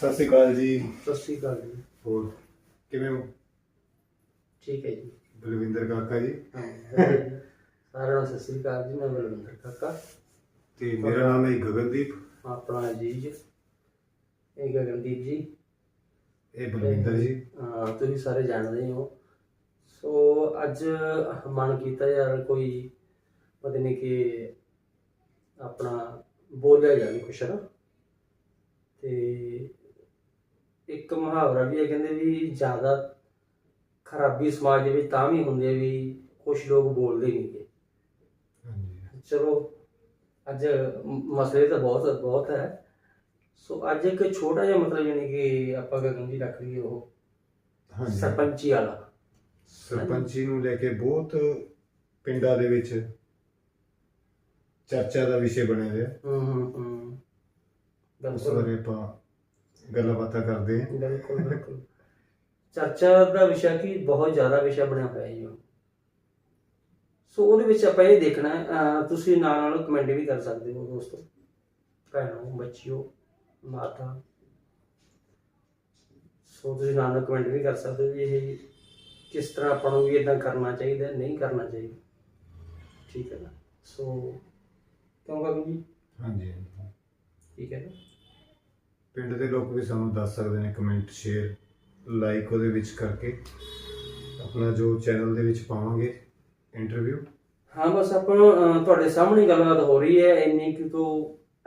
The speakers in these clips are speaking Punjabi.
ਸਤਿ ਸ਼੍ਰੀ ਅਕਾਲ ਜੀ। ਸਤਿ ਸ਼੍ਰੀ ਅਕਾਲ ਜੀ। ਹੋਰ ਕਿਵੇਂ ਹੋ? ਠੀਕ ਹੈ ਜੀ। ਬਲਵਿੰਦਰ ਕਾਕਾ ਜੀ। ਸਾਰਿਆਂ ਨੂੰ ਸਤਿ ਸ਼੍ਰੀ ਅਕਾਲ ਜੀ ਮੈਂ ਬਲਵਿੰਦਰ ਕਾਕਾ। ਤੇ ਮੇਰਾ ਨਾਮ ਹੈ ਗਗਨਦੀਪ। ਆਪਣਾ ਅਜੀਜ਼ ਇਹ ਗਗਨਦੀਪ ਜੀ। ਇਹ ਬਲਵਿੰਦਰ ਜੀ। ਅਹ ਤੁਸੀਂ ਸਾਰੇ ਜਾਣਦੇ ਹੀ ਹੋ। ਸੋ ਅੱਜ ਮਨ ਕੀਤਾ ਯਾਰ ਕੋਈ ਪਤਾ ਨਹੀਂ ਕਿ ਆਪਣਾ ਬੋਲਿਆ ਜਾਵੇ ਕੁਛ ਨਾ। ਤੇ ਇੱਕ ਮੁਹਾਵਰਾ ਵੀ ਹੈ ਕਹਿੰਦੇ ਵੀ ਜ਼ਿਆਦਾ ਖਰਾਬੀ ਸਮਾਜ ਦੇ ਵਿੱਚ ਤਾਂ ਵੀ ਹੁੰਦੀ ਹੈ ਵੀ ਕੁਝ ਲੋਕ ਬੋਲਦੇ ਨਹੀਂ ਹਾਂਜੀ। ਚਲੋ ਅੱਜ ਮਸਲੇ ਤਾਂ ਬਹੁਤ ਬਹੁਤ ਹੈ। ਸੋ ਅੱਜ ਇੱਕ ਛੋਟਾ ਜਿਹਾ ਮਤਲਬ ਯਾਨੀ ਕਿ ਆਪਾਂ ਗਗਨ ਜੀ ਰੱਖ ਲਈਏ ਉਹ ਹਾਂਜੀ। ਸਰਪੰਚੀ ਵਾਲਾ। ਸਰਪੰਚੀ ਨੂੰ ਲੈ ਕੇ ਬਹੁਤ ਪਿੰਡਾਂ ਦੇ ਵਿੱਚ ਚਰਚਾ ਦਾ ਵਿਸ਼ੇ ਬਣਿਆ ਹੋਇਆ ਹੂੰ ਹੂੰ ਹੂੰ। ਉਸ ਬਾਰੇ ਆਪਾਂ ਗੱਲਾਂ ਬਾਤਾਂ ਕਰਦੇ ਹਾਂ ਬਿਲਕੁਲ ਬਿਲਕੁਲ। ਚਰਚਾ ਦਾ ਵਿਸ਼ਾ ਕੀ? ਬਹੁਤ ਜ਼ਿਆਦਾ ਵਿਸ਼ਾ ਬਣਿਆ ਹੋਇਆ ਹੈ ਜੀ ਉਹ। ਸੋ ਉਹਦੇ ਵਿੱਚ ਆਪਾਂ ਇਹ ਦੇਖਣਾ ਹੈ, ਅਹ ਤੁਸੀਂ ਨਾਲ ਨਾਲ ਕਮੈਂਟ ਵੀ ਕਰ ਸਕਦੇ ਹੋ ਦੋਸਤੋ। ਭੈਣੋ ਬੱਚਿਓ ਮਾਤਾ। ਸੋ ਤੁਸੀਂ ਨਾਲ ਨਾਲ ਕਮੈਂਟ ਵੀ ਕਰ ਸਕਦੇ ਹੋ ਵੀ ਇਹ ਕਿਸ ਤਰ੍ਹਾਂ ਆਪਾਂ ਨੂੰ ਵੀ ਇਦਾਂ ਕਰਨਾ ਚਾਹੀਦਾ ਹੈ, ਨਹੀਂ ਕਰਨਾ ਚਾਹੀਦਾ। ਠੀਕ ਹੈ ਨਾ? ਸੋ ਕਿਉਂ ਕਹੂੰ ਜੀ? ਹਾਂਜੀ। ਠੀਕ ਹੈ ਨਾ? ਪਿੰਡ ਦੇ ਲੋਕ ਵੀ ਸਾਨੂੰ ਦੱਸ ਸਕਦੇ ਨੇ ਕਮੈਂਟ ਸ਼ੇਅਰ ਲਾਈਕ ਉਹਦੇ ਵਿੱਚ ਕਰਕੇ ਆਪਣਾ ਜੋ ਚੈਨਲ ਦੇ ਵਿੱਚ ਪਾਵਾਂਗੇ ਇੰਟਰਵਿਊ ਹਾਂ, ਬਸ ਆਪਾਂ ਤੁਹਾਡੇ ਸਾਹਮਣੇ ਗੱਲਬਾਤ ਹੋ ਰਹੀ ਹੈ, ਇੰਨੀ ਕਿ ਤੋਂ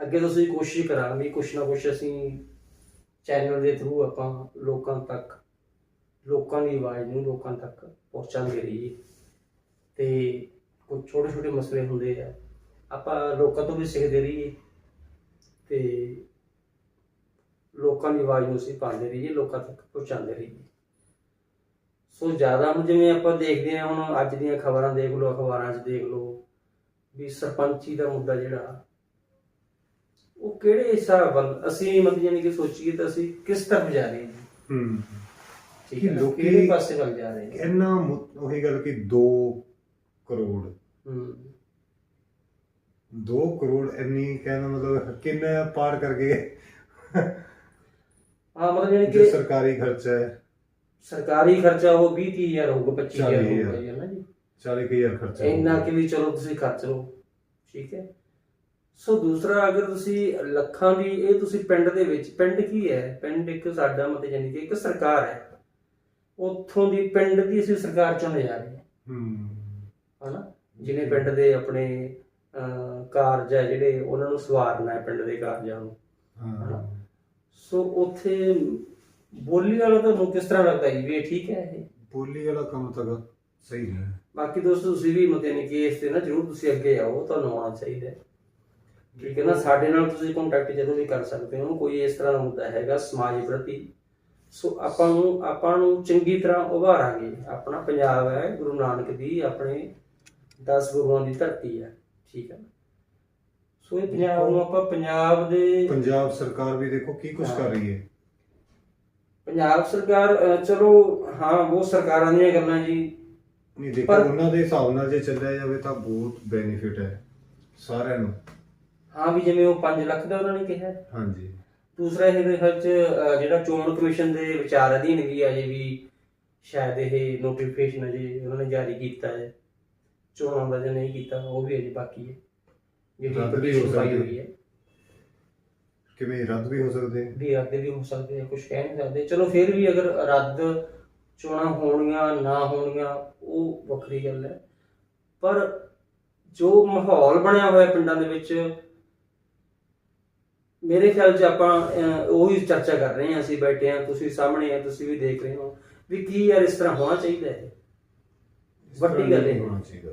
ਅੱਗੇ ਤੋਂ ਅਸੀਂ ਕੋਸ਼ਿਸ਼ ਕਰਾਂਗੇ, ਕੁਛ ਨਾ ਕੁਛ ਅਸੀਂ ਚੈਨਲ ਦੇ ਥਰੂ ਆਪਾਂ ਲੋਕਾਂ ਤੱਕ, ਲੋਕਾਂ ਦੀ ਆਵਾਜ਼ ਨੂੰ ਲੋਕਾਂ ਤੱਕ ਪਹੁੰਚਾਉਂਦੇ ਰਹੀਏ। ਤੇ ਕੁਝ ਛੋਟੇ ਛੋਟੇ ਮਸਲੇ ਹੁੰਦੇ ਆ, ਆਪਾਂ ਲੋਕਾਂ ਤੋਂ ਵੀ ਸਿੱਖਦੇ ਰਹੀਏ। ਤੇ ਲੋਕਾਂ ਦੀ ਆਵਾਜ਼ ਨੂੰ ਅਸੀਂ ਪਾਉਂਦੇ ਰਹੀਏ ਲੋਕਾਂ ਤੱਕ ਪਹੁੰਚਾਉਂਦੇ ਰਹੀਏ। ਸੋ ਜ਼ਿਆਦਾ ਹੁਣ ਜਿਵੇਂ ਆਪਾਂ ਦੇਖਦੇ ਹਾਂ ਹੁਣ ਅੱਜ ਦੀਆਂ ਖਬਰਾਂ ਦੇਖ ਲਓ ਅਖਬਾਰਾਂ 'ਚ ਦੇਖ ਲਓ ਵੀ ਸਰਪੰਚੀ ਦਾ ਮੁੱਦਾ ਜਿਹੜਾ ਉਹ ਕਿਹੜੇ ਹਿਸਾਬ ਵੱਲ ਅਸੀਂ ਮਤਲਬ ਯਾਨੀ ਕਿ ਸੋਚੀਏ ਤਾਂ ਅਸੀਂ ਕਿਸ ਤਰਫ ਜਾ ਰਹੇ ਹਾਂ। ਹੂੰ। ਠੀਕ ਹੈ ਨਾ? ਲੋਕੀ- ਕਿਹੜੇ ਪਾਸੇ ਵੱਲ ਜਾ ਰਹੇ ਹਾਂ? ਇੰਨਾ ਮੁ- ਉਹੀ ਗੱਲ ਕਿ 2 ਕਰੋੜ। ਹੂੰ। 2 ਕਰੋੜ ਇੰਨੀ ਕਹਿੰਦਾ ਮਤਲਬ ਕਿੰਨਾ ਪਾਰ ਕਰ ਗਏ ਹਾਂ ਮਤਲਬ ਯਾਨੀ ਜੋ ਕਿ ਸਰਕਾਰੀ ਖਰਚਾ ਹੈ। ਸਰਕਾਰੀ ਖਰਚਾ ਉਹ 20 30000 ਹੋਊਗਾ 25000 ਚਾਲੀ ਹੋਊਗਾ ਹਜ਼ਾਰ। ਜੀ, ਹੈ ਨਾ ਜੀ। 40000 ਖਰਚਾ ਇੰਨਾ ਕਿ ਵੀ ਚਲੋ ਤੁਸੀਂ ਖਰਚ ਲਓ ਠੀਕ ਹੈ। ਸੋ ਦੂਸਰਾ ਅਗਰ ਤੁਸੀਂ ਲੱਖਾਂ ਦੀ ਇਹ ਤੁਸੀਂ ਪਿੰਡ ਦੇ ਵਿੱਚ ਪਿੰਡ ਕੀ ਹੈ? ਪਿੰਡ ਇੱਕ ਸਾਡਾ ਮਤਲਬ ਜਾਨੀ ਕਿ ਇੱਕ ਸਰਕਾਰ ਹੈ। ਉੱਥੋਂ ਦੀ ਪਿੰਡ ਦੀ ਅਸੀਂ ਸਰਕਾਰ ਚੁਣ ਜਾ ਰਹੇ ਹਾਂ। ਹੂੰ। ਹਨਾ? ਜਿਹਨੇ ਪਿੰਡ ਦੇ ਆਪਣੇ ਅਹ, ਕਾਰਜ ਹੈ ਜਿਹੜੇ ਉਹਨਾਂ ਨੂੰ ਸਵਾਰਨਾ ਹੈ ਪਿੰਡ ਦੇ ਕਾਰਜਾਂ ਨੂੰ। ਹਾਂ। ਸੋ ਉੱਥੇ ਬੋਲੀ ਵਾਲਾ ਤੁਹਾਨੂੰ ਕਿਸ ਤਰ੍ਹਾਂ ਲੱਗਦਾ ਜੀ? ਵੀ ਇਹ ਠੀਕ ਹੈ ਇਹ? ਬੋਲੀ ਵਾਲਾ ਕੰਮ ਤਾਂ ਸਹੀ ਹੈ। ਬਾਕੀ ਦੋਸਤੋ ਤੁਸੀਂ ਵੀ ਮਤੇ ਨੇ ਕਿ ਇਸ ਤੇ ਨਾ ਜਰੂਰ ਤੁਸੀਂ ਅੱਗੇ ਆਓ ਤੁਹਾਨੂੰ ਆਉਣਾ ਚਾਹੀਦਾ ਹੈ। ਠੀਕ ਹੈ ਨਾ? ਸਾਡੇ ਨਾਲ ਤੁਸੀਂ ਕੰਟੈਕਟ ਜਦੋਂ ਵੀ ਕਰ ਸਕਦੇ ਹੋ ਕੋਈ ਇਸ ਤਰ੍ਹਾਂ ਦਾ ਮੁੱਦਾ ਹੈਗਾ ਸਮਾਜ ਪ੍ਰਤੀ। ਸੋ ਆਪਾਂ ਨੂੰ ਆਪਾਂ ਨੂੰ ਚੰਗੀ ਤਰ੍ਹਾਂ ਉਭਾਰਾਂਗੇ। ਆਪਣਾ ਪੰਜਾਬ ਹੈ ਗੁਰੂ ਨਾਨਕ ਦੀ ਆਪਣੇ 10 ਗੁਰੂਆਂ ਦੀ ਧਰਤੀ ਹੈ। ਠੀਕ ਹੈ ਨਾ? ਸੋ ਇਹ ਪੰਜਾਬ ਨੂੰ ਆਪਾਂ ਪੰਜਾਬ ਦੇ ਪੰਜਾਬ ਸਰਕਾਰ ਵੀ ਦੇਖੋ ਕੀ ਕੁਝ ਕਰ ਰਹੀ ਹੈ। ਪੰਜਾਬ ਸਰਕਾਰ ਚਲੋ ਹਾਂ ਉਹ ਸਰਕਾਰਾਂ ਦੀਆਂ ਗੱਲਾਂ ਜੀ। ਨਹੀਂ ਦੇਖੋ ਉਹਨਾਂ ਦੇ ਹਿਸਾਬ ਨਾਲ ਜੇ ਚੱਲਿਆ ਜਾਵੇ ਤਾਂ ਬਹੁਤ ਬੈਨੀਫਿਟ ਹੈ ਸਾਰਿਆਂ ਨੂੰ। ਹਾਂ ਵੀ ਜਿਵੇਂ ਉਹ 5 ਲੱਖ ਦਾ ਉਹਨਾਂ ਨੇ ਕਿਹਾ। ਹਾਂਜੀ। ਦੂਸਰਾ ਇਹ ਮੇਰੇ ਖਿਆਲ ਚ ਅਹ, ਜਿਹੜਾ ਚੋਣ ਕਮਿਸ਼ਨ ਦੇ ਵਿਚਾਰ ਅਧੀਨ ਵੀ ਅਜੇ ਵੀ ਸ਼ਾਇਦ ਇਹ ਨੋਟੀਫਿਕੇਸ਼ਨ ਅਜੇ ਉਹਨਾਂ ਨੇ ਜਾਰੀ ਕੀਤਾ ਹੈ। ਚੋਣਾਂ ਦਾ ਜੇ ਨਹੀਂ ਕੀਤਾ ਉਹ ਵੀ ਅਜੇ ਬਾਕੀ ਹੈ। ਜਿਹੜੀ ਰੱਦ ਵੀ ਹੋ ਪਾਈ ਸਕਦੀ ਹੋਈ ਹੈ। ਕਿਵੇਂ ਰੱਦ ਵੀ ਹੋ ਸਕਦੇ ਵੀ ਰੱਦ ਵੀ ਹੋ ਸਕਦੇ ਆ ਕੁਝ ਕਹਿ ਨਹੀਂ ਸਕਦੇ। ਚਲੋ ਫਿਰ ਵੀ ਅਗਰ ਰੱਦ ਚੋਣਾਂ ਹੋਣੀਆਂ ਨਾ ਹੋਣੀਆਂ ਉਹ ਵੱਖਰੀ ਗੱਲ ਹੈ। ਪਰ ਜੋ ਮਾਹੌਲ ਬਣਿਆ ਹੋਇਆ ਪਿੰਡਾਂ ਦੇ ਵਿੱਚ ਮੇਰੇ ਖਿਆਲ 'ਚ ਆਪਾਂ ਅਹ, ਉਹੀ ਚਰਚਾ ਕਰ ਰਹੇ ਹਾਂ। ਅਸੀਂ ਬੈਠੇ ਹਾਂ ਤੁਸੀਂ ਸਾਹਮਣੇ ਆ ਤੁਸੀਂ ਵੀ ਦੇਖ ਰਹੇ ਹੋ। ਵੀ ਕੀ ਯਾਰ ਇਸ ਤਰ੍ਹਾਂ ਹੋਣਾ ਚਾਹੀਦਾ ਹੈ? ਇਸ ਵੱਡੀ ਤਰ੍ਹਾਂ ਗੱਲ ਨਹੀਂ ਇਹ। ਹੋਣਾ ਚਾਹੀਦਾ।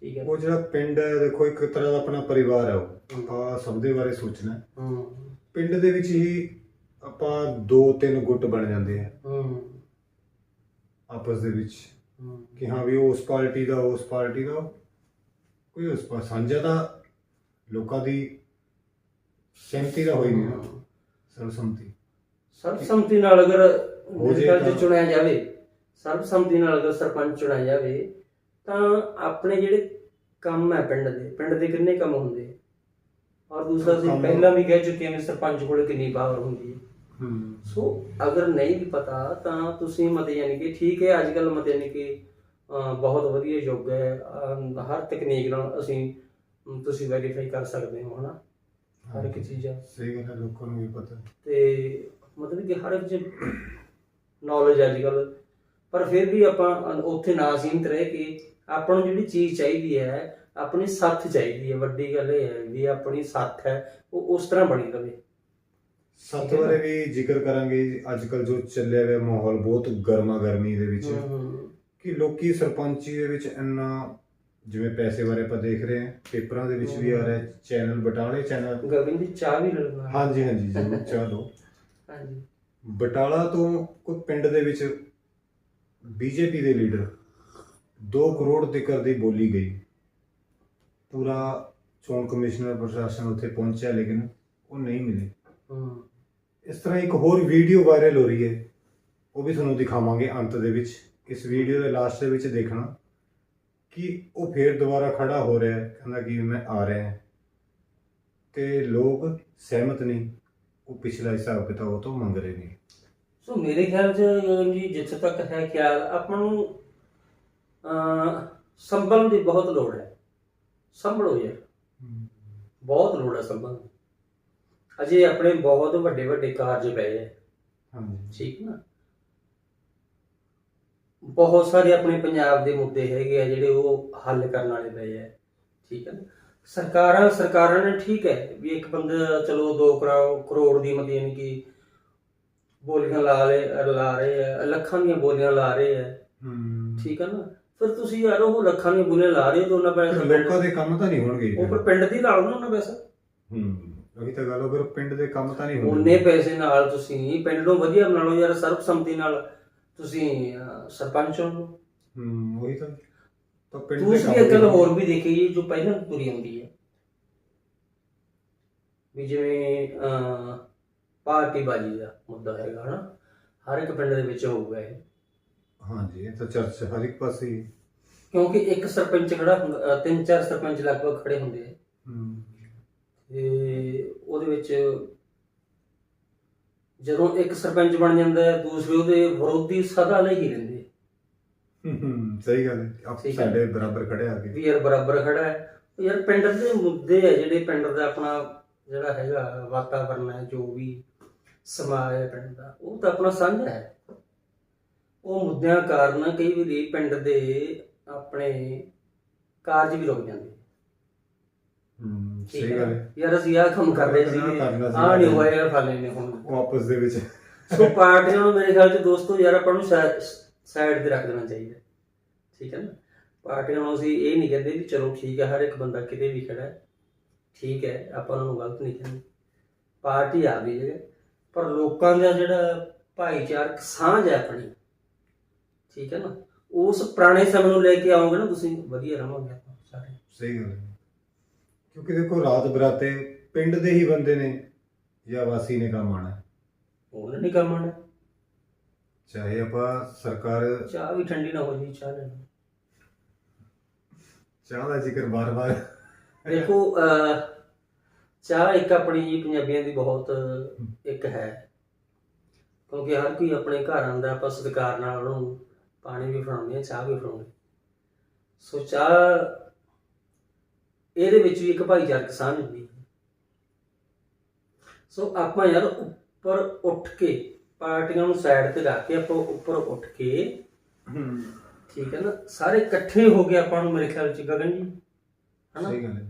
ਠੀਕ ਹੈ। ਉਹ ਜਿਹੜਾ ਪਿੰਡ ਹੈ ਦੇਖੋ ਇੱਕ ਤਰ੍ਹਾਂ ਦਾ ਆਪਣਾ ਪਰਿਵਾਰ ਹੈ ਉਹ। ਆਪਾਂ ਸਭ ਦੇ ਬਾਰੇ ਸੋਚਣਾ ਹੈ। ਹੂੰ। ਪਿੰਡ ਦੇ ਵਿੱਚ ਹੀ ਆਪਾਂ ਦੋ ਤਿੰਨ ਗੁੱਟ ਬਣ ਜਾਂਦੇ ਆ। ਹੂੰ। ਆਪਸ ਦੇ ਵਿੱਚ। ਹੂੰ। ਕਿ ਹਾਂ ਵੀ ਉਹ ਉਸ ਪਾਰਟੀ ਦਾ ਉਸ ਪਾਰਟੀ ਦਾ। ਕੋਈ ਉਸ ਪਾ ਸਾਂਝਾ ਦਾ ਲੋਕਾਂ ਦੀ ਸਹਿਮਤੀ ਦਾ ਹੋਈ ਨਹੀਂ। ਨਾ ਸਰਬਸੰਮਤੀ। ਸਰਬਸੰਮਤੀ ਨਾਲ ਅਗਰ ਹੋ ਜੇ 'ਚ ਤਾਂ- ਚੁਣਿਆ ਜਾਵੇ ਸਰਬਸੰਮਤੀ ਨਾਲ ਅਗਰ ਸਰਪੰਚ ਚੁਣਿਆ ਜਾਵੇ ਤਾਂ ਆਪਣੇ ਜਿਹੜੇ ਕੰਮ ਹੈ ਪਿੰਡ ਦੇ ਪਿੰਡ ਦੇ ਕਿੰਨੇ ਕੰਮ ਹੁੰਦੇ ਔਰ ਦੂਸਰਾ ਕੰਮ- ਪਹਿਲਾਂ ਵੀ ਕਹਿ ਚੁੱਕੇ ਵੀ ਸਰਪੰਚ ਕੋਲੇ ਕਿੰਨੀ ਪਾਵਰ ਹੁੰਦੀ ਹੈ। ਹੂੰ। ਸੋ ਅਗਰ ਨਹੀਂ ਵੀ ਪਤਾ ਤਾਂ ਤੁਸੀਂ ਮਤ ਯਾਨੀ ਕਿ ਠੀਕ ਹੈ ਅੱਜ ਕੱਲ ਮਤ ਯਾਨੀ ਕਿ ਬਹੁਤ ਵਧੀਆ ਯੁੱਗ ਹੈ। ਹਰ ਤਕਨੀਕ ਨਾਲ ਅਸੀਂ ਤੁਸੀਂ ਵੈਰੀਫਾਈ ਕਰ ਸਕਦੇ ਹੋ ਹਨਾ? ਹਰ ਇੱਕ ਚੀਜ਼। ਆ ਸਹੀ ਗੱਲ ਹੈ ਲੋਕਾਂ ਨੂੰ ਵੀ ਪਤਾ। ਤੇ ਮਤਲਬ ਕਿ ਹਰ ਇੱਕ ਚ ਨੌਲੇਜ ਅੱਜ ਕੱਲ ਪਰ ਫਿਰ ਵੀ ਆਪਾਂ ਉੱਥੇ ਨਾ ਸੀਮਤ ਰਹਿ ਕੇ ਆਪਾਂ ਨੂੰ ਜਿਹੜੀ ਚੀਜ਼ ਚਾਹੀਦੀ ਹੈ ਆਪਣੀ ਸੱਥ ਚਾਹੀਦੀ ਹੈ। ਵੱਡੀ ਗੱਲ ਇਹ ਹੈ ਵੀ ਆਪਣੀ ਸੱਥ ਹੈ ਉਹ ਉਸ ਤਰ੍ਹਾਂ ਬਣੀ ਰਵੇ। ਸੱਤ? ਬਾਰੇ ਵੀ ਜ਼ਿਕਰ ਕਰਾਂਗੇ ਅੱਜ ਕੱਲ ਜੋ ਚੱਲਿਆ ਹੋਇਆ ਮਾਹੌਲ ਬਹੁਤ ਗਰਮਾ ਗਰਮੀ ਦੇ ਵਿੱਚ। ਕਿ ਲੋਕੀ ਸਰਪੰਚੀ ਦੇ ਵਿੱਚ ਇੰਨਾ ਜਿਵੇਂ ਪੈਸੇ ਬਾਰੇ ਆਪਾਂ ਦੇਖ ਰਹੇ ਹਾਂ ਪੇਪਰਾਂ ਦੇ ਵਿੱਚ ਵੀ ਆ ਰਿਹਾ ਚੈਨਲ ਬਟਾਲੇ ਚੈਨਲ। ਗਗਨ ਦੀ ਚਾਹ ਵੀ ਲੈਣਾ ਹਾਂਜੀ ਹਾਂਜੀ ਜ਼ਰੂਰ ਚਲੋ ਹਾਂਜੀ। ਬਟਾਲਾ ਤੋਂ ਕੋਈ ਪਿੰਡ ਦੇ ਵਿੱਚ ਬੀਜੇਪੀ ਦੇ ਲੀਡਰ 2 ਕਰੋੜ ਤੱਕ ਦੀ ਬੋਲੀ ਗਈ। ਪੂਰਾ ਚੋਣ ਕਮਿਸ਼ਨਰ ਪ੍ਰਸ਼ਾਸਨ ਉੱਥੇ ਪਹੁੰਚਿਆ ਲੇਕਿਨ ਉਹ ਨਹੀਂ ਮਿਲੇ। ਇਸ ਤਰ੍ਹਾਂ ਇੱਕ ਹੋਰ ਵੀਡੀਓ ਵਾਇਰਲ ਹੋ ਰਹੀ ਹੈ। ਉਹ ਵੀ ਤੁਹਾਨੂੰ ਦਿਖਾਵਾਂਗੇ ਅੰਤ ਦੇ ਵਿੱਚ। ਇਸ ਵੀਡੀਓ ਦੇ ਲਾਸਟ ਦੇ ਵਿੱਚ ਦੇਖਣਾ ਕਿ ਉਹ ਫੇਰ ਦੁਬਾਰਾ ਖੜਾ ਹੋ ਰਿਹਾ ਹੈ। ਕਹਿੰਦਾ ਕਿ ਮੈਂ ਆ ਰਿਹਾ ਹਾਂ। ਤੇ ਲੋਕ ਸਹਿਮਤ ਨਹੀਂ। ਉਹ ਪਿਛਲਾ ਹਿਸਾਬ ਕਿਤਾਬ ਉਹ ਤੋਂ ਮੰਗ ਰਹੇ ਨੇ। ਸੋ ਮੇਰੇ ਖਿਆਲ ਚ ਜੀ ਜਿੱਥੇ ਤੱਕ ਹੈ ਖਿਆਲ ਆਪਾਂ ਨੂੰ ਅ ਸੰਭਲਣ ਦੀ ਬਹੁਤ ਲੋੜ ਹੈ। ਸੰਭਲੋ ਯਾਰ। ਬਹੁਤ ਲੋੜ ਹੈ ਸੰਭਲਣ ਦੀ ਅਜੇ ਆਪਣੇ ਬਹੁਤ ਵੱਡੇ ਵੱਡੇ ਕਾਰਜ ਪਏ ਹੈ। ਹਾਂਜੀ। ਠੀਕ ਨਾ? ਬਹੁਤ ਸਾਰੇ ਆਪਣੇ ਪੰਜਾਬ ਦੇ ਮੁੱਦੇ ਹੈਗੇ ਆ ਜਿਹੜੇ ਉਹ ਹੱਲ ਕਰਨ ਵਾਲੇ ਪਏ ਆ ਠੀਕ ਹੈ ਨਾ? ਸਰਕਾਰਾਂ ਸਰਕਾਰਾਂ ਨੇ ਠੀਕ ਹੈ ਵੀ ਇੱਕ ਬੰਦਾ ਚਲੋ 2 ਕਰੋੜ ਦੀ ਮਤਲਬ ਕਿ ਬੋਲੀਆਂ ਲਾ ਰਹੇ ਲਾ ਰਹੇ ਆ ਲੱਖਾਂ ਦੀਆਂ ਬੋਲੀਆਂ ਲਾ ਰਹੇ ਆ ਠੀਕ ਹੈ ਨਾ? ਫਿਰ ਤੁਸੀਂ ਯਾਰ ਉਹ ਲੱਖਾਂ ਦੀਆਂ ਬੋਲੀਆਂ ਲਾ ਰਹੇ ਹੋ ਉਹਨਾਂ ਪੈਸਾ ਲੋਕਾਂ ਦੇ ਕੰਮ ਤਾਂ ਨਹੀਂ ਹੋਣਗੇ ਉਹ ਫਿਰ ਪਿੰਡ ਦੀ ਲਾ ਲਓ ਨਾ ਉਹਨਾਂ ਪੈਸਾ। ਹੂੰ ਉਹੀ ਤਾਂ ਗੱਲ ਫਿਰ ਪਿੰਡ ਦੇ ਕੰਮ ਤਾਂ ਨਹੀਂ ਹੋਣਗੇ। ਉਹਨੇ ਪੈਸੇ ਨਾਲ ਤੁਸੀਂ ਪਿੰਡ ਨੂੰ ਵਧੀਆ ਬਣਾ ਲਓ ਯਾਰ ਸਰਬਸੰਮਤੀ ਨਾਲ। ਤੁਸੀਂ ਸਰਪੰਚ ਹੋ। ਹੂੰ ਉਹੀ ਤਾਂ। ਤਾਂ ਪਿੰਡ ਦੇ ਕੰਮ ਇੱਕ ਗੱਲ ਹੋਰ ਵੀ ਦੇਖੀ ਜੀ ਜੋ ਪਹਿਲਾਂ ਤੁਰੀ ਆਉਂਦੀ ਹੈ ਵੀ ਜਿਵੇਂ ਪਾਰਟੀ ਬਾਜੀ ਦਾ ਮੁੱਦਾ ਹੈਗਾ ਹਨਾ। ਹਰ ਇੱਕ ਪਿੰਡ ਦੇ ਵਿੱਚ ਹੋਊਗਾ ਇਹ। ਹਾਂਜੀ ਇਹ ਤਾਂ ਚਰਚ ਹਰ ਇੱਕ ਪਾਸੇ ਹੀ ਹੈ। ਕਿਉਂਕਿ ਇੱਕ ਸਰਪੰਚ ਖੜਾ ਹੁੰਦਾ ਤਿੰਨ ਚਾਰ ਸਰਪੰਚ ਲਗਭਗ ਖੜੇ ਹੁੰਦੇ ਆ ਤੇ ਉਹਦੇ ਵਿੱਚ ਜਦੋਂ ਇੱਕ ਸਰਪੰਚ ਬਣ ਜਾਂਦਾ ਹੈ ਦੂਸਰੇ ਉਹਦੇ ਵਿਰੋਧੀ ਸਦਾ ਲਈ ਹੀ ਰਹਿੰਦੇ ਆ। ਹੂੰ, ਸਹੀ ਗੱਲ ਹੈ ਆਪ ਹੈ। ਸਾਡੇ ਬਰਾਬਰ ਖੜੇ ਆ ਕੇ ਵੀ ਯਾਰ ਬਰਾਬਰ ਖੜਾ ਹੈ ਯਾਰ ਪਿੰਡ ਦੇ ਮੁੱਦੇ ਆ ਜਿਹੜੇ ਪਿੰਡ ਦਾ ਆਪਣਾ ਜਿਹੜਾ ਹੈਗਾ ਵਾਤਾਵਰਨ ਹੈ ਜੋ ਵੀ ਸਮਾਜ ਹੈ ਪਿੰਡ ਦਾ ਉਹ ਤਾਂ ਆਪਣਾ ਸਾਂਝਾ ਹੈ ਉਹ ਮੁੱਦਿਆਂ ਕਾਰਨ ਕਈ ਵਾਰੀ ਪਿੰਡ ਦੇ ਆਪਣੇ ਕਾਰਜ ਵੀ ਰੁਕ ਜਾਂਦੇ। ਹੂੰ ਸਹੀ ਹੈ ਗੱਲ? ਹੈ। ਯਾਰ ਅਸੀਂ ਆਹ ਕੰਮ ਕਰ ਰਹੇ ਸੀ। ਆਹ ਨਹੀਂ ਹੋਇਆ ਯਾਰ ਫਾਲੇ ਨੇ ਹੁਣ। ਉਹ ਆਪਸ ਦੇ ਵਿੱਚ। ਸੋ ਪਾਰਟੀਆਂ ਨੂੰ ਮੇਰੇ ਖਿਆਲ ਚ ਦੋਸਤੋ ਯਾਰ ਆਪਾਂ ਨੂੰ ਸਾਈਡ ਤੇ ਰੱਖ ਦੇਣਾ ਚਾਹੀਦਾ। ਠੀਕ ਹੈ ਨਾ? ਪਾਰਟੀਆਂ ਨੂੰ ਅਸੀਂ ਇਹ ਨਹੀਂ ਕਹਿੰਦੇ ਵੀ ਚਲੋ ਠੀਕ ਹੈ ਹਰ ਇੱਕ ਬੰਦਾ ਕਿਤੇ ਵੀ ਖੜਾ ਹੈ। ਠੀਕ ਹੈ ਆਪਾਂ ਉਹਨਾਂ ਨੂੰ ਗਲਤ ਨਹੀਂ ਕਹਿੰਦੇ। ਪਾਰਟੀ ਆ ਗਈ ਜਗ੍ਹਾ ਪਰ ਲੋਕਾਂ ਦਾ ਜਿਹੜਾ ਭਾਈਚਾਰਕ ਸਾਂਝ ਹੈ ਆਪਣੀ ਠੀਕ ਹੈ ਨਾ? ਉਸ ਪੁਰਾਣੇ ਸਮੇਂ ਨੂੰ ਲੈ ਕੇ ਆਓਗੇ ਨਾ ਤੁਸੀਂ ਵਧੀਆ ਰਵਾਂਗੇ ਆਪਾਂ ਸਾਰੇ। ਸਹੀ ਗੱਲ ਹੈ। ਕਿਉਂਕਿ ਦੇਖੋ ਰਾਤ ਬਰਾਤੇ ਪਿੰਡ ਦੇ ਹੀ ਬੰਦੇ ਨੇ ਜਾਂ ਵਾਸੀ ਨੇ ਕੰਮ ਆਣਾ ਉਹਨਾਂ ਨੇ ਕੰਮ ਆਉਣਾ। ਚਾਹੇ ਆਪਾਂ ਸਰਕਾਰ ਚਾਹ ਵੀ ਠੰਡੀ ਨਾ ਹੋ ਜੀ ਚਾਹ ਲੈਣਾ ਚਾਹ ਦਾ ਜ਼ਿਕਰ ਬਾਰ-ਬਾਰ। ਦੇਖੋ ਅਹ, ਚਾਹ ਇੱਕ ਆਪਣੀ ਜੀ ਪੰਜਾਬੀਆਂ ਦੀ ਬਹੁਤ ਇੱਕ ਹੈ। ਕਿਉਂਕਿ ਹਰ ਕੋਈ ਆਪਣੇ ਘਰ ਆਉਂਦਾ ਆਪਾਂ ਸਤਿਕਾਰ ਨਾਲ ਉਹਨੂੰ ਪਾਣੀ ਵੀ ਫੜਾਉਂਦੇ ਆ ਚਾਹ ਵੀ ਫੜਾਉਂਦੇ ਸੋ ਚਾਹ ਇਹਦੇ ਵਿੱਚ ਵੀ ਇੱਕ ਭਾਈਚਾਰਕ ਸਾਂਝ ਹੁੰਦੀ ਸੋ ਆਪਾਂ ਯਾਰ ਉੱਪਰ ਉੱਠ ਕੇ ਪਾਰਟੀਆਂ ਨੂੰ ਸਾਈਡ ਤੇ ਰੱਖ ਕੇ ਆਪਾਂ ਉੱਪਰ ਉੱਠ ਕੇ ਠੀਕ ਹੈ ਨਾ ਸਾਰੇ ਇਕੱਠੇ ਹੋ ਕੇ ਆਪਾਂ ਨੂੰ ਮੇਰੇ ਖਿਆਲ ਚ ਗਗਨ ਜੀ ਹਨਾ? ਸਹੀ ਗੱਲ ਹੈ।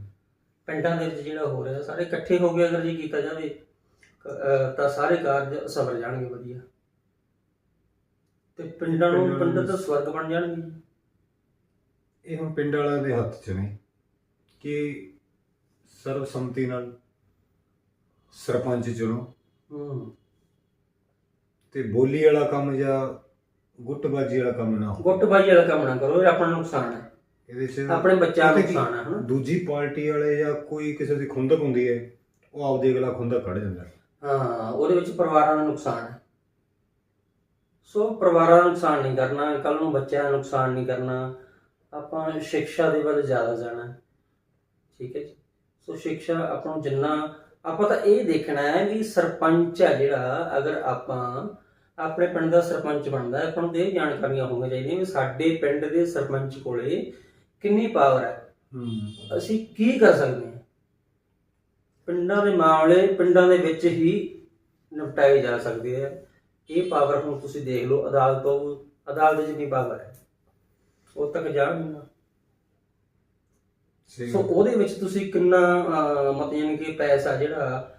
ਪਿੰਡਾਂ ਦੇ ਵਿੱਚ ਜਿਹੜਾ ਹੋ ਰਿਹਾ ਸਾਰੇ ਇਕੱਠੇ ਹੋ ਕੇ ਅਗਰ ਜੇ ਕੀਤਾ ਜਾਵੇ ਤਾਂ ਸਾਰੇ ਕਾਰਜ ਸਫਲ ਜਾਣਗੇ ਵਧੀਆ। ਤੇ ਪਿੰਡਾਂ ਨੂੰ ਪਿੰਡਾਂ ਨੂੰ- ਤਾਂ ਸਵਰਗ ਬਣ ਜਾਣਗੇ। ਇਹ ਹੁਣ ਪਿੰਡ ਵਾਲਿਆਂ ਦੇ ਹੱਥ 'ਚ ਨੇ ਕਿ ਸਰਬਸੰਮਤੀ ਨਾਲ ਸਰਪੰਚ ਚੁਣੋ। ਹੂੰ। ਤੇ ਬੋਲੀ ਵਾਲਾ ਕੰਮ ਜਾਂ ਗੁੱਟਬਾਜੀ ਵਾਲਾ ਕੰਮ ਨਾ ਗੁੱਟਬਾਜੀ ਵਾਲਾ ਕੰਮ ਨਾ ਕਰੋ ਇਹ ਆਪਣਾ ਨੁਕਸਾਨ ਹੈ। ਇਹਦੇ 'ਚ ਆਪਣੇ ਬੱਚਿਆਂ ਨੂੰ ਨੁਕਸਾਨ ਹੈ ਹਨਾ? ਦੂਜੀ ਪਾਰਟੀ ਵਾਲੇ ਜਾਂ ਕੋਈ ਕਿਸੇ ਦੀ ਖੁੰਦਕ ਹੁੰਦੀ ਹੈ ਉਹ ਆਪਦੇ ਅਗਲਾ ਖੁੰਦਕ ਕੱਢ ਜਾਂਦਾ ਹੈ। ਹਾਂ ਉਹਦੇ ਵਿੱਚ ਪਰਿਵਾਰਾਂ ਦਾ ਨੁਕਸਾਨ ਹੈ। ਸੋ ਪਰਿਵਾਰਾਂ ਦਾ ਨੁਕਸਾਨ ਨਹੀਂ ਕਰਨਾ ਕੱਲ ਨੂੰ ਬੱਚਿਆਂ ਦਾ ਨੁਕਸਾਨ ਨਹੀਂ ਕਰਨਾ ਆਪਾਂ ਸਿੱਖਿਆ ਦੇ ਵੱਲ ਜ਼ਿਆਦਾ ਜਾਣਾ ਹੈ। ਠੀਕ ਹੈ ਜੀ? ਸੋ ਸਿੱਖਿਆ ਆਪਾਂ ਨੂੰ ਜਿੰਨਾ ਆਪਾਂ ਤਾਂ ਇਹ ਦੇਖਣਾ ਹੈ ਵੀ ਸਰਪੰਚ ਹੈ ਜਿਹੜਾ ਅਗਰ ਆਪਾਂ ਆਪਣੇ ਪਿੰਡ ਦਾ ਸਰਪੰਚ ਬਣਦਾ ਹੈ ਆਪਾਂ ਨੂੰ ਇਹ ਜਾਣਕਾਰੀਆਂ ਹੋਣੀਆਂ ਚਾਹੀਦੀਆਂ ਵੀ ਸਾਡੇ ਪਿੰਡ ਦੇ ਸਰਪੰਚ ਕੋਲੇ ਕਿੰਨੀ ਪਾਵਰ ਹੈ। ਹੂੰ। ਅਸੀਂ ਕੀ ਕਰ ਸਕਦੇ ਹਾਂ? ਪਿੰਡਾਂ ਦੇ ਮਾਮਲੇ ਪਿੰਡਾਂ ਦੇ ਵਿੱਚ ਹੀ ਨਿਪਟਾਏ ਜਾ ਸਕਦੇ ਆ ਇਹ ਪਾਵਰ ਹੁਣ ਤੁਸੀਂ ਦੇਖ ਲਓ ਅਦਾਲਤ ਤੋਂ ਅਦਾਲਤ ਕਿੰਨੀ ਪਾਵਰ ਹੈ ਉਹ ਤੱਕ ਜਾਣ ਨਹੀਂ ਨਾ ਸਹੀ ਸੋ ਉਹਦੇ ਵਿੱਚ ਤੁਸੀਂ ਕਿੰਨਾ ਮਤਲਬ ਯਾਨੀ ਕਿ ਪੈਸਾ ਜਿਹੜਾ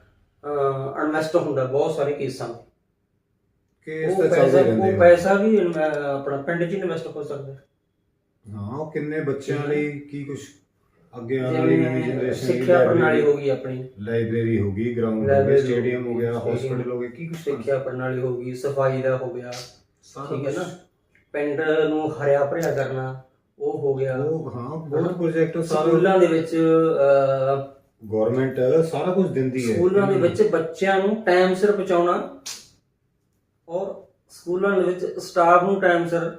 ਇਨਵੈਸਟ ਹੁੰਦਾ ਬਹੁਤ ਸਾਰੇ ਕੇਸਾਂ ਤਾਂ ਪੈਸਾ ਚੱਲਦੇ ਰਹਿੰਦੇ ਉਹ ਆ। ਪੈਸਾ ਵੀ ਆਪਣਾ ਪਿੰਡ 'ਚ ਇਨਵੈਸਟ ਹੋ ਸਕਦਾ ਹੈ। ਹਾਂ ਉਹ ਕਿੰਨੇ ਬੱਚਿਆਂ ਲਈ ਕੀ ਕੁਝ ਅੱਗੇ ਆਉਣ ਵਾਲੀ ਨਵੀਂ ਜਿਵੇਂ ਜਨਰੇਸ਼ਨ ਸਿੱਖਿਆ ਪ੍ਰਣਾਲੀ ਹੋ ਗਈ ਆਪਣੀ। ਲਾਇਬ੍ਰੇਰੀ ਹੋ ਗਈ ਗਰਾਊਂਡ ਹੋ ਗਿਆ Library ਸਟੇਡੀਅਮ ਹੋ ਗਿਆ stadium, ਹਸਪੀਟਲ ਹੋ ਗਿਆ ਕੀ ਕੁਝ ਸਿੱਖਿਆ ਪ੍ਰਣਾਲੀ ਹੋ ਗਈ ਸਫ਼ਾਈ ਦਾ ਹੋ ਗਿਆ ਸਾਰਾ ਠੀਕ ਹੈ ਨਾ? ਕੁਛ। ਪਿੰਡ ਨੂੰ ਹਰਿਆ ਭਰਿਆ ਕਰਨਾ ਉਹ ਹੋ ਗਿਆ। ਉਹ ਹਾਂ ਬਹੁਤ ਪ੍ਰੋਜੈਕਟ ਸਾਰਾ ਸਕੂਲਾਂ ਦੇ ਵਿੱਚ ਅਹ, ਗਵਰਨਮੈਂਟ ਸਾਰਾ ਕੁਝ ਦਿੰਦੀ ਹੈ। ਸਕੂਲਾਂ ਦੇ ਵਿੱਚ ਬੱਚਿਆਂ ਨੂੰ ਟਾਈਮ ਸਿਰ ਪਹੁੰਚਾਉਣਾ ਔਰ ਸਕੂਲਾਂ ਦੇ ਵਿੱਚ ਸਟਾਫ ਨੂੰ ਟਾਈਮ ਸਿਰ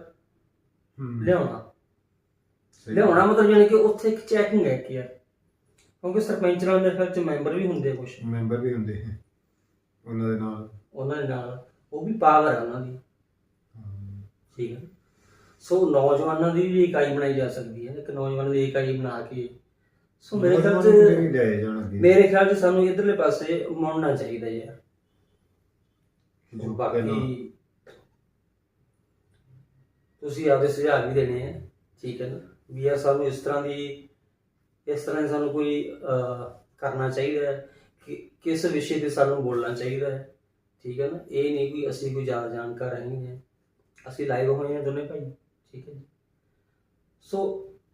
ਲਿਆਉਣਾ। ਲਿਆਉਣਾ ਮਤਲਬ ਯਾਨੀ ਕਿ ਉੱਥੇ ਇੱਕ ਚੈਕਿੰਗ ਹੈ ਕਿ ਯਾਰ। ਕਿਉਂਕਿ ਸਰਪੰਚ ਨਾਲ ਦੇ ਖਿਆਲ ਚ ਮੈਂਬਰ ਵੀ ਹੁੰਦੇ ਕੁਝ ਮੈਂਬਰ ਵੀ ਹੁੰਦੇ ਹੈ ਉਹਨਾਂ ਦੇ ਨਾਲ। ਉਹਨਾਂ ਦੇ ਨਾਲ। ਉਹ ਵੀ ਪਾਵਰ ਹੈ ਉਹਨਾਂ ਦੀ। ਹਾਂ। ਠੀਕ ਹੈ ਸੋ ਨੌਜਵਾਨਾਂ ਦੀ ਵੀ ਇਕਾਈ ਬਣਾਈ ਜਾ ਸਕਦੀ ਹੈ। ਇੱਕ ਨੌਜਵਾਨ ਦੀ ਇਕਾਈ ਬਣਾ ਕੇ। ਸੋ ਮੇਰੇ ਖਿਆਲ ਨੌਜਵਾਨ ਚ ਮੇਰੇ ਖਿਆਲ ਚ ਸਾਨੂੰ ਇਧਰਲੇ ਪਾਸੇ ਮੁੜਨਾ ਚਾਹੀਦਾ ਯਾਰ। ਜੋ ਪਹਿਲਾਂ ਬਾਕੀ ਤੁਸੀਂ ਆਪਦੇ ਸੁਝਾਅ ਵੀ ਦੇਣੇ ਆ। ਠੀਕ ਹੈ ਨਾ? ਵੀ ਯਾਰ ਸਾਨੂੰ ਇਸ ਤਰ੍ਹਾਂ ਦੀ, ਇਸ ਤਰ੍ਹਾਂ ਦੀ ਸਾਨੂੰ ਕੋਈ ਕਰਨਾ ਚਾਹੀਦਾ ਹੈ ਕਿ ਕਿਸ ਵਿਸ਼ੇ ਤੇ ਸਾਨੂੰ ਬੋਲਣਾ ਚਾਹੀਦਾ ਹੈ। ਠੀਕ ਹੈ ਨਾ? ਇਹ ਨਹੀਂ ਕਿ ਅਸੀਂ ਕੋਈ ਜ਼ਿਆਦਾ ਜਾਣਕਾਰ ਨਹੀਂ ਹੈ। ਅਸੀਂ ਲਾਈਵ ਹੋਏ ਹਾਂ ਦੋਨੇ ਭਾਈ, ਠੀਕ ਹੈ ਜੀ। ਸੋ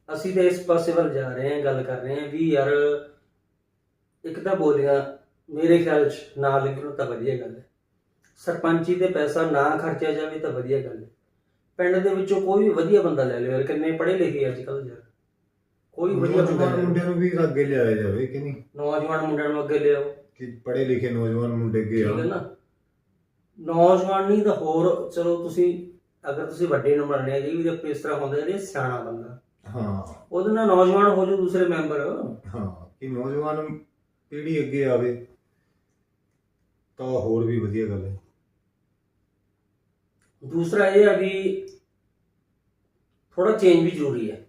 ਅਸੀਂ ਤਾਂ ਇਸ ਪਾਸੇ ਵੱਲ ਜਾ ਰਹੇ ਹਾਂ, ਗੱਲ ਕਰ ਰਹੇ ਹਾਂ ਵੀ ਯਾਰ ਇੱਕ ਤਾਂ ਬੋਲੀਆਂ ਮੇਰੇ ਖਿਆਲ 'ਚ ਨਾ ਲਿਖਣ ਤਾਂ ਵਧੀਆ ਗੱਲ ਹੈ। ਸਰਪੰਚੀ ਤੇ ਪੈਸਾ ਨਾ ਖਰਚਿਆ ਜਾਵੇ ਤਾਂ ਵਧੀਆ ਗੱਲ ਹੈ। ਪਿੰਡ ਦੇ ਵਿੱਚੋਂ ਕੋਈ ਵੀ ਵਧੀਆ ਬੰਦਾ ਲੈ ਲਿਓ ਯਾਰ ਕਿੰਨੇ ਪੜ੍ਹੇ ਲਿਖੇ ਅੱਜ ਕੱਲ੍ਹ ਯਾਰ। ਕੋਈ ਵਧੀਆ ਬੰਦਾ ਨੌਜਵਾਨ ਲੈ ਲਓ। ਨੂੰ ਵੀ ਅੱਗੇ ਲਿਆਇਆ ਜਾਵੇ ਕਿ ਨਹੀਂ? ਨੌਜਵਾਨ ਮੁੰਡਿਆਂ ਨੂੰ ਅੱਗੇ ਲਿਆਓ। ਕਿ ਪੜ੍ਹੇ ਲਿਖੇ ਨੌਜਵਾਨ ਮੁੰਡੇ ਅੱਗੇ ਠੀਕ ਹੈ ਨਾ? ਨੌਜਵਾਨ ਤਾਂ ਹੋਰ ਚਲੋ ਤੁਸੀਂ ਅਗਰ ਤੁਸੀਂ ਵੱਡੇ ਨੂੰ ਬਣਨੇ ਆ ਜੀ ਵੀ ਇਸ ਤਰ੍ਹਾਂ ਹੁੰਦਾ ਜਿਹੜੇ ਸਿਆਣਾ ਬੰਦਾ। ਹਾਂ। ਉਹਦੇ ਨਾਲ ਨੌਜਵਾਨ ਹੋ ਜਾਊ ਦੂਸਰੇ ਮੈਂਬਰ। ਹਾਂ ਕਿ ਨੌਜਵਾਨ ਪੀੜ੍ਹੀ ਅੱਗੇ ਆਵੇ ਤਾਂ ਹੋਰ ਵੀ ਵਧੀਆ ਗੱਲ ਹੈ। ਦੂਸਰਾ ਇਹ ਹੈ ਵੀ ਥੋੜਾ ਚੇਂਜ ਵੀ ਜ਼ਰੂਰੀ ਹੈ।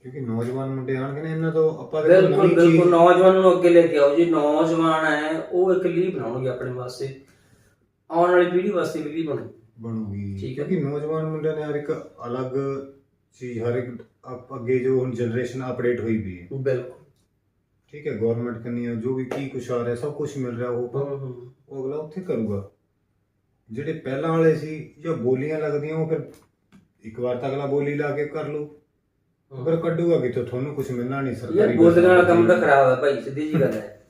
ਕਿਉਂਕਿ ਨੌਜਵਾਨ ਮੁੰਡੇ ਆਣਗੇ ਨਾ ਇਹਨਾਂ ਤੋਂ ਆਪਾਂ ਦੇਖੋ ਬਿਲਕੁਲ ਬਿਲਕੁਲ ਨੌਜਵਾਨ ਨੂੰ ਅੱਗੇ ਲੈ ਕੇ ਆਓ ਜੀ। ਨੌਜਵਾਨ ਹੈ ਉਹ ਇੱਕ ਲੀਡ ਬਣਾਉਣਗੇ ਆਪਣੇ ਵਾਸਤੇ। ਆਉਣ ਵਾਲੀ ਪੀੜ੍ਹੀ ਵਾਸਤੇ ਵੀ ਲੀਡ ਬਣੂ। ਬਣੂਗੀ। ਠੀਕ ਹੈ। ਕਿਉਂਕਿ ਨੌਜਵਾਨ ਮੁੰਡਿਆਂ ਨੇ ਹਰ ਇੱਕ ਅਲੱਗ ਚੀਜ਼ ਹਰ ਇੱਕ ਅੱਗੇ ਜੋ ਹੁਣ ਜਨਰੇਸ਼ਨ ਅਪਡੇਟ ਹੋਈ ਵੀ ਹੈ। ਬਿਲਕੁਲ। ਠੀਕ ਹੈ ਗਵਰਨਮੈਂਟ ਕੰਨੀ ਜੋ ਵੀ ਕੀ ਕੁਛ ਆ ਰਿਹਾ ਸਭ ਕੁਝ ਮਿਲ ਰਿਹਾ ਉਹ। ਉਹ ਅਗਲਾ ਉੱਥੇ ਕਰੂਗਾ। ਜਿਹੜੇ ਪਹਿਲਾਂ ਵਾਲੇ ਸੀ ਜਾਂ ਬੋਲੀਆਂ ਲੱਗਦੀਆਂ ਉਹ ਫਿਰ ਇੱਕ ਵਾਰ ਤਾਂ ਅਗਲਾ ਬੋਲੀ ਲਾ ਕੇ ਕਰ ਲੂ ਫਿਰ ਕੱਢੂਗਾ ਕਿਥੋਂ? ਤੁਹਾਨੂੰ ਕੁਝ ਮਿਲਣਾ ਨਹੀਂ ਸਰਕਾਰੀ ਬੋਲਣ ਵਾਲਾ ਕੰਮ ਤੇ। ਖਰਾਬ ਹੈ ਭਾਈ ਸਿੱਧੀ ਜੀ ਗੱਲ ਹੈ।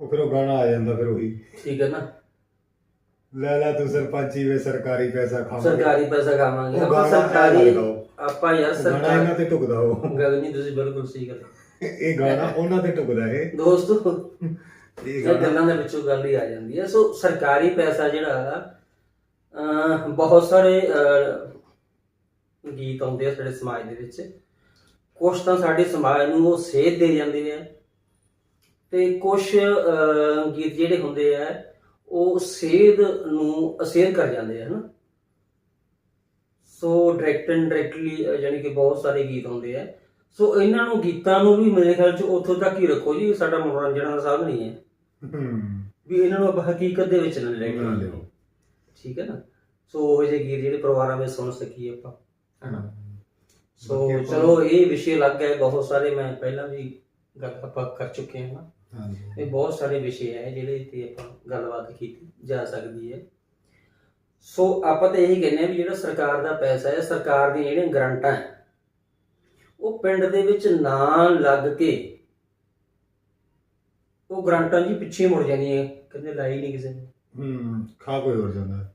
ਉਹ ਫਿਰ ਉਹ ਗਾਣਾ ਆ ਜਾਂਦਾ ਫਿਰ ਉਹੀ। ਠੀਕ ਹੈ ਨਾ। ਲੈ ਲੈ ਤੂੰ ਸਰਪੰਚੀ ਵੇ ਸਰਕਾਰੀ ਪੈਸਾ ਖਾਵਾਂਗੇ। ਸਰਕਾਰੀ ਪੈਸਾ ਖਾਵਾਂਗੇ। ਆਪਾਂ ਸਰਕਾਰੀ। ਆਪਾਂ ਯਾਰ ਗਾਣਾ ਇਹਨਾਂ ਸਰਕਾਰੀ ਤੇ ਟੁਕਦਾ ਉਹ। ਗੱਲ ਨਹੀਂ ਤੁਸੀਂ ਬਿਲਕੁਲ ਸਹੀ ਗੱਲ ਇਹ ਗਾਣਾ ਉਹਨਾਂ ਤੇ ਟੁਕਦਾ ਇਹ। ਦੋਸਤੋ ਇਹ ਗੱਲਾਂ ਦੇ ਵਿੱਚੋਂ ਗੱਲ ਹੀ ਆ ਜਾਂਦੀ ਹੈ। ਸੋ ਸਰਕਾਰੀ ਪੈਸਾ ਜਿਹੜਾ ਬਹੁਤ ਸਾਰੇ ਗੀਤ ਆਉਂਦੇ ਆ ਸਾਡੇ ਸਮਾਜ ਦੇ ਵਿੱਚ। ਕੁਝ ਤਾਂ ਸਾਡੇ ਸਮਾਜ ਨੂੰ ਉਹ ਸੇਧ ਦੇ ਜਾਂਦੇ ਆ। ਤੇ ਕੁਝ ਗੀਤ ਜਿਹੜੇ ਹੁੰਦੇ ਆ ਉਹ ਸੇਧ ਨੂੰ ਅਸੇਧ ਕਰ ਜਾਂਦੇ ਆ ਹਨਾ? ਸੋ ਡਾਇਰੈਕਟ ਐਂਡ ਡਾਇਰੈਕਟਲੀ ਯਾਨੀ ਕਿ ਬਹੁਤ ਸਾਰੇ ਗੀਤ ਹੁੰਦੇ ਆ। ਸੋ ਇਹਨਾਂ ਨੂੰ ਗੀਤਾਂ ਨੂੰ ਵੀ ਮੇਰੇ ਖਿਆਲ ਚ ਉੱਥੋਂ ਤੱਕ ਹੀ ਰੱਖੋ ਜੀ ਸਾਡਾ ਮਨੋਰੰਜਨ ਦਾ ਸਾਧਨ ਨਹੀਂ ਹੈ। ਹੂੰ। ਵੀ ਇਹਨਾਂ ਨੂੰ ਆਪਾਂ ਹਕੀਕਤ ਦੇ ਵਿੱਚ ਨਾ ਲੈ ਕੇ। ਲਿਓ। ਠੀਕ ਹੈ ਨਾ? ਸੋ ਉਹ ਜਿਹੇ ਗੀਤ ਜਿਹੜੇ ਪਰਿਵਾਰਾਂ ਵਿੱਚ ਸੁਣ ਸਕੀਏ ਆਪਾਂ ਹਨਾ ਸੋ ਬਾਕੀ ਆਪਾਂ- ਚਲੋ ਇਹ ਵਿਸ਼ੇ ਅਲੱਗ ਹੈ ਬਹੁਤ ਸਾਰੇ ਮੈਂ ਪਹਿਲਾਂ ਵੀ ਗੱਲ ਆਪਾਂ ਕਰ ਚੁੱਕੇ ਹਾਂ। ਨਾ ਹਾਂਜੀ। ਇਹ ਬਹੁਤ ਸਾਰੇ ਵਿਸ਼ੇ ਹੈ ਜਿਹੜੇ ਤੇ ਆਪਾਂ ਗੱਲਬਾਤ ਕੀਤੀ ਜਾ ਸਕਦੀ ਹੈ। ਸੋ ਆਪਾਂ ਤਾਂ ਇਹੀ ਕਹਿੰਦੇ ਆ ਵੀ ਜਿਹੜਾ ਸਰਕਾਰ ਦਾ ਪੈਸਾ ਹੈ ਸਰਕਾਰ ਦੀਆਂ ਜਿਹੜੀਆਂ ਗਰੰਟਾਂ ਹੈ ਉਹ ਪਿੰਡ ਦੇ ਵਿੱਚ ਨਾ ਲੱਗ ਕੇ ਉਹ ਗਰੰਟਾਂ ਜੀ ਪਿੱਛੇ ਮੁੜ ਜਾਂਦੀਆਂ ਕਹਿੰਦੇ ਲਾਈ ਨਹੀਂ ਕਿਸੇ ਨੇ। ਹੂੰ ਖਾ ਕੋਈ ਹੋਰ ਜਾਂਦਾ।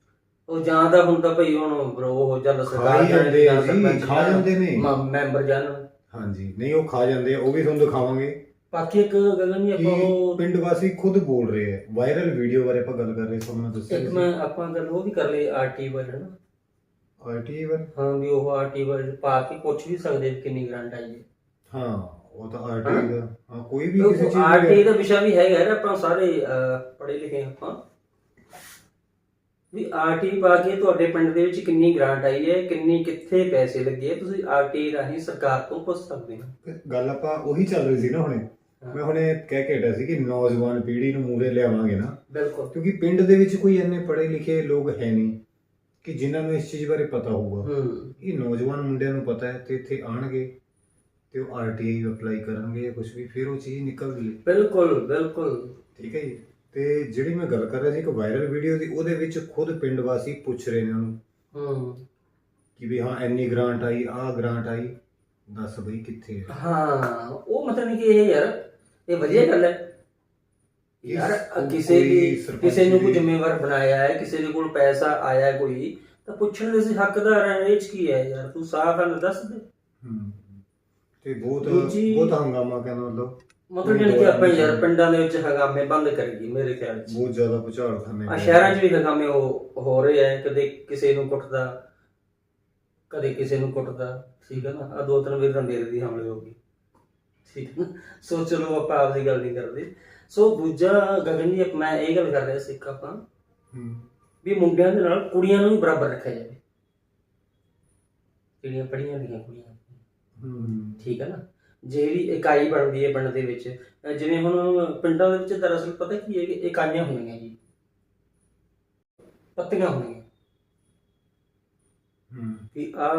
ਉਹ ਜਾਂ ਤਾਂ ਹੁਣ ਤਾਂ ਭਈ ਹੁਣ bro ਉਹ ਜਦ ਸਰਕਾਰ ਜਾਂਦੇ ਜਾਂ ਆ ਜੀ, ਸਰਪੰਚ ਖਾ ਜਾਂ ਜਾਂਦੇ ਨੇ। ਮ- ਮੈਂਬਰ ਜਾਣ ਹਾਂਜੀ ਨਹੀਂ ਉਹ ਖਾ ਜਾਂਦੇ ਆ ਉਹ ਵੀ ਤੁਹਾਨੂੰ ਦਿਖਾਵਾਂਗੇ। ਬਾਕੀ ਇੱਕ ਗੱਲ ਨਹੀਂ ਆਪਾਂ ਕਿ ਉਹ ਪਿੰਡ ਵਾਸੀ ਖੁਦ ਬੋਲ ਰਹੇ ਆ ਵਾਇਰਲ ਵੀਡੀਓ ਬਾਰੇ ਆਪਾਂ ਗੱਲ ਕਰ ਰਹੇ ਸੀ ਮੈਂ ਦੱਸਿਆ ਇੱਕ ਮੈਂ ਆਪਾਂ ਗੱਲ ਉਹ ਵੀ ਕਰ ਲਈ ਆਰਟੀ ਵਾਲ ਹੈ ਨਾ। ਆਰਟੀ ਵਰ ਹਾਂ ਵੀ ਉਹ ਆਰਟੀ ਵਾਲ ਪਾ ਕੇ ਪੁੱਛ ਵੀ ਸਕਦੇ ਵੀ ਕਿੰਨੀ ਗਰੰਟ ਆਈ ਹੈ। ਹਾਂ ਉਹ ਤਾਂ ਆਰਟੀ ਦਾ ਹਾਂ। ਕੋਈ ਵੀ ਕਿਸੇ ਚੀਜ਼ ਆਰਟੀ ਦਾ ਵਿਸ਼ਾ ਵੀ ਹੈਗਾ ਯਾਰ ਆਪਾਂ ਸਾਰੇ ਪੜ੍ਹੇ ਲਿਖੇ ਹਾਂ ਆਪਾਂ। ਵੀ ਆਰਟੀ ਪਾ ਕੇ ਤੁਹਾਡੇ ਪਿੰਡ ਦੇ ਵਿੱਚ ਕਿੰਨੀ ਗ੍ਰਾਂਟ ਆਈ ਹੈ ਕਿੰਨੀ ਕਿੱਥੇ ਪੈਸੇ ਲੱਗੇ ਤੁਸੀਂ ਆਰਟੀ ਰਾਹੀਂ ਸਰਕਾਰ ਤੋਂ ਪੁੱਛ ਸਕਦੇ ਹੋ। ਗੱਲ ਆਪਾਂ ਉਹੀ ਚੱਲ ਰਹੀ ਸੀ ਨਾ ਹੁਣੇ। ਮੈਂ ਹੁਣੇ ਕਹਿ ਕੇ ਹਟਿਆ ਸੀ ਕਿ ਨੌਜਵਾਨ ਪੀੜ੍ਹੀ ਨੂੰ ਮੂਰੇ ਲਿਆਵਾਂਗੇ ਨਾ। ਬਿਲਕੁਲ। ਕਿਉਂਕਿ ਪਿੰਡ ਦੇ ਵਿੱਚ ਕੋਈ ਇੰਨੇ ਪੜ੍ਹੇ ਲਿਖੇ ਲੋਕ ਹੈ ਨਹੀਂ ਕਿ ਜਿਨ੍ਹਾਂ ਨੂੰ ਇਸ ਚੀਜ਼ ਬਾਰੇ ਪਤਾ ਹੋਊਗਾ। ਇਹ ਨੌਜਵਾਨ ਮੁੰਡਿਆਂ ਨੂੰ ਪਤਾ ਹੈ ਤੇ ਇੱਥੇ ਆਣਗੇ ਤੇ ਉਹ ਆਰਟੀਆਈ ਅਪਲਾਈ ਕਰਨਗੇ ਜਾਂ ਕੁਝ ਵੀ ਫਿਰ ਉਹ ਚੀਜ਼ ਨਿਕਲਦੀ ਹੈ। ਬਿਲਕੁਲ ਬਿਲਕੁਲ। ਠੀਕ ਹੈ ਜੀ। ਤੇ ਜਿਹੜੀ ਮੈਂ ਗੱਲ ਕਰ ਰਿਹਾ ਸੀ ਇੱਕ ਵਾਇਰਲ ਵੀਡੀਓ ਦੀ ਉਹਦੇ ਵਿੱਚ ਖੁਦ ਪਿੰਡ ਵਾਸੀ ਪੁੱਛ ਰਹੇ ਨੇ ਉਹਨੂੰ। ਹੂੰ। ਕਿ ਵੀ ਹਾਂ ਇੰਨੀ ਗ੍ਰਾਂਟ ਆਈ ਆਹ ਗ੍ਰਾਂਟ ਆਈ ਦੱਸ ਬਈ ਕਿੱਥੇ ਹੈ ਹਾਂ ਉਹ ਮਤਲਬ ਕਿ ਇਹ ਯਾਰ ਇਹ ਵਧੀਆ ਗੱਲ ਹੈ। ਯਾਰ ਕਿਸੇ ਦੀ ਕਿਸੇ ਨੂੰ ਕੋਈ ਜ਼ਿੰਮੇਵਾਰ ਬਣਾਇਆ ਹੈ ਕਿਸੇ ਦੇ ਕੋਲ ਪੈਸਾ ਆਇਆ ਹੈ ਕੋਈ ਤਾਂ ਪੁੱਛਣ ਦੇ ਅਸੀਂ ਹੱਕਦਾਰ ਹਾਂ ਇਹ 'ਚ ਕੀ ਹੈ ਯਾਰ? ਤੂੰ ਸਾਫ਼ ਗੱਲ ਦੱਸ ਦੇ। ਤੇ ਬਹੁਤ ਬਹੁਤ ਹੰਗਾਮਾ ਕਹਿੰਦਾ ਮਤਲਬ। ਮਤਲਬ ਜਾਣੀ ਕਿ ਆਪਾਂ ਯਾਰ ਪਿੰਡਾਂ ਦੇ ਵਿੱਚ ਹਗਾਮੇ ਬੰਦ ਕਰੀਏ ਮੇਰੇ ਖਿਆਲ 'ਚ। ਬਹੁਤ ਜ਼ਿਆਦਾ ਭੁਚਾਲ ਖਾਨੇ ਆ। ਸ਼ਹਿਰਾਂ 'ਚ ਵੀ ਹਗਾਮੇ ਹੋ ਹੋ ਰਹੇ ਆ ਕਦੇ ਕਿਸੇ ਨੂੰ ਕੁੱਟਦਾ ਕਦੇ ਕਿਸੇ ਨੂੰ ਕੁੱਟਦਾ ਠੀਕ ਹੈ ਨਾ? ਆ ਦੋ ਤਿੰਨ ਵਾਰ ਦੀ ਹਮਲੇ ਹੋ ਗਈ ਠੀਕ ਹੈ ਨਾ? ਸੋ ਚਲੋ ਆਪਾਂ ਆਪਦੀ ਗੱਲ ਨਹੀਂ ਕਰਦੇ। ਸੋ ਦੂਜਾ ਗਗਨ ਜੀ ਮੈਂ ਇਹ ਗੱਲ ਕਰ ਰਿਹਾ ਸੀ ਇੱਕ ਆਪਾਂ ਹਮ। ਵੀ ਮੁੰਡਿਆਂ ਦੇ ਨਾਲ ਕੁੜੀਆਂ ਨੂੰ ਵੀ ਬਰਾਬਰ ਰੱਖਿਆ ਜਾਵੇ। ਜਿਹੜੀਆਂ ਪੜ੍ਹੀਆਂ ਲਿਖੀਆਂ ਕੁੜੀਆਂ। ਹਮ। ਠੀਕ ਹੈ ਨਾ? ਜਿਹੜੀ ਇਕਾਈ ਬਣਦੀ ਹੈ ਪਿੰਡ ਦੇ ਵਿੱਚ ਜਿਵੇਂ ਹੁਣ ਪਿੰਡਾਂ ਦੇ ਵਿੱਚ ਦਰਅਸਲ ਪਤਾ ਕੀ ਹੈ ਕਿ ਇਕਾਈਆਂ ਹੁੰਦੀਆਂ ਜੀ। ਪੱਤੀਆਂ ਹੁੰਦੀਆਂ ਹਮ। ਕਿ ਆ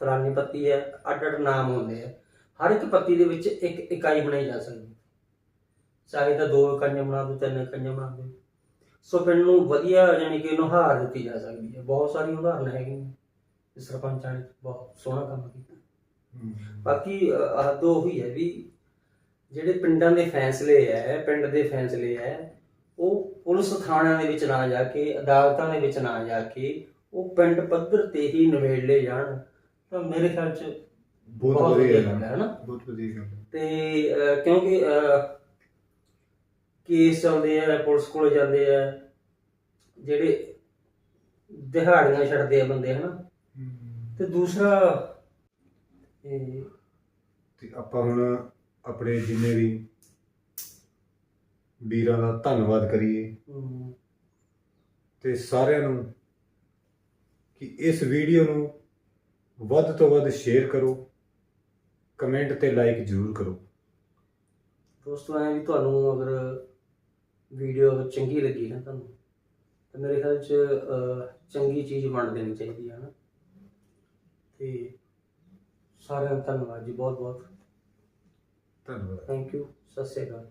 ਫਲਾਨੀ ਪੱਤੀ ਹੈ ਅੱਡ ਅੱਡ ਨਾਮ ਹੁੰਦੇ ਆ। ਹਰ ਇੱਕ ਪੱਤੀ ਦੇ ਵਿੱਚ ਇੱਕ ਇਕਾਈ ਬਣਾਈ ਜਾ ਸਕਦੀ ਹੈ। ਚਾਹੇ ਤਾਂ ਦੋ ਇਕਾਈਆਂ ਬਣਾ ਦੋ ਤਿੰਨ ਇਕਾਈਆਂ ਬਣਾ ਦੋ। ਸੋ ਪਿੰਡ ਨੂੰ ਵਧੀਆ ਯਾਨੀ ਕਿ ਨੁਹਾਰ ਦਿੱਤੀ ਜਾ ਸਕਦੀ ਹੈ। ਬਹੁਤ ਸਾਰੀ ਉਦਾਹਰਨ ਹੈਗੀਆਂ। ਸਰਪੰਚਾਂ ਨੇ ਬਹੁਤ ਸੋਹਣਾ ਕੰਮ ਕੀਤਾ। ਬਾਕੀ ਹੱਦ ਉਹੀ ਹੈ ਵੀ ਜਿਹੜੇ ਪਿੰਡਾਂ ਦੇ ਫੈਸਲੇ ਹੈ ਪਿੰਡ ਦੇ ਫੈਸਲੇ ਹੈ ਉਹ ਪੁਲਿਸ ਥਾਣਿਆਂ ਦੇ ਵਿੱਚ ਨਾ ਜਾ ਕੇ ਅਦਾਲਤਾਂ ਦੇ ਵਿੱਚ ਨਾ ਜਾ ਕੇ ਉਹ ਪਿੰਡ ਪੱਧਰ ਤੇ ਹੀ ਨਿਬੇੜਲੇ ਜਾਣ ਤਾਂ ਮੇਰੇ ਖਿਆਲ ਚ ਬਹੁਤ ਵਧੀਆ ਗੱਲ ਹੈ ਨਾ ਬਹੁਤ ਵਧੀਆ ਗੱਲ ਹੈ। ਤੇ ਕਿਉਂਕਿ ਕੇਸ ਚੱਲਦੇ ਆ ਪੁਲਿਸ ਕੋਲ ਜਾਂਦੇ ਆ ਜਿਹੜੇ ਦਿਹਾੜੀਆਂ ਛੱਡਦੇ ਆ ਬੰਦੇ ਹਨਾ। ਤੇ ਦੂਸਰਾ ਇਹ ਤੇ ਆਪਾਂ ਹੁਣ ਆਪਣੇ ਜਿੰਨੇ ਵੀ ਵੀਰਾਂ ਦਾ ਧੰਨਵਾਦ ਕਰੀਏ ਹਮ, ਤੇ ਸਾਰਿਆਂ ਨੂੰ ਕਿ ਇਸ ਵੀਡੀਓ ਨੂੰ ਵੱਧ ਤੋਂ ਵੱਧ ਸ਼ੇਅਰ ਕਰੋ ਕਮੈਂਟ ਤੇ ਲਾਈਕ ਜ਼ਰੂਰ ਕਰੋ। ਦੋਸਤੋ ਐਂ ਵੀ ਤੁਹਾਨੂੰ ਅਗਰ ਵੀਡੀਓ ਅਗਰ ਚੰਗੀ ਲੱਗੀ ਨਾ ਤੁਹਾਨੂੰ ਤਾਂ ਮੇਰੇ ਖਿਆਲ ਚ ਅਹ, ਚੰਗੀ ਚੀਜ਼ ਬਣ ਦੇਣੀ ਚਾਹੀਦੀ ਹੈ ਨਾ ਤੇ ਸਾਰਿਆਂ ਦਾ ਧੰਨਵਾਦ ਜੀ ਬਹੁਤ ਬਹੁਤ ਧੰਨਵਾਦ। ਥੈਂਕ ਯੂ ਸਤਿ ਸ਼੍ਰੀ ਅਕਾਲ।